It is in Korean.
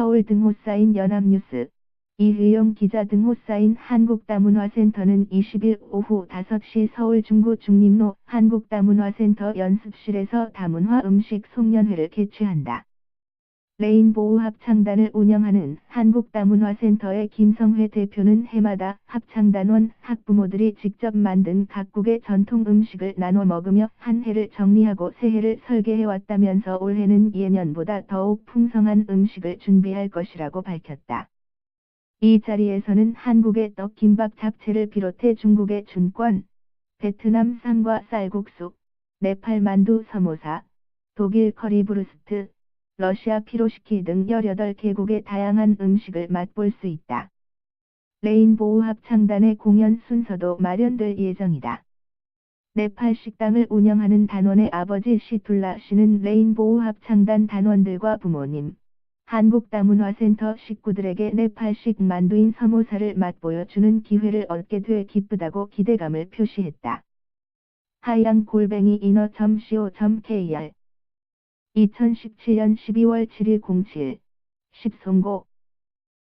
서울 등호 쌓인 연합뉴스, 이의용 기자 등호 쌓인 한국다문화센터는 20일 오후 5시 서울 중구 중림로 한국다문화센터 연습실에서 다문화 음식 송년회를 개최한다. 레인보우 합창단을 운영하는 한국다문화센터의 김성회 대표는 해마다 합창단원 학부모들이 직접 만든 각국의 전통 음식을 나눠 먹으며 한 해를 정리하고 새해를 설계해왔다면서 올해는 예년보다 더욱 풍성한 음식을 준비할 것이라고 밝혔다. 이 자리에서는 한국의 떡 김밥 잡채를 비롯해 중국의 춘권, 베트남 쌈과 쌀국수, 네팔 만두 서모사, 독일 커리 브루스트, 러시아 피로시키 등 18개국의 다양한 음식을 맛볼 수 있다. 레인보우 합창단의 공연 순서도 마련될 예정이다. 네팔 식당을 운영하는 단원의 아버지 시툴라 씨는 레인보우 합창단 단원들과 부모님, 한국다문화센터 식구들에게 네팔식 만두인 서모사를 맛보여 주는 기회를 얻게 돼 기쁘다고 기대감을 표시했다. 하양 골뱅이 인어.co.kr 2017년 12월 7일 07. 10송고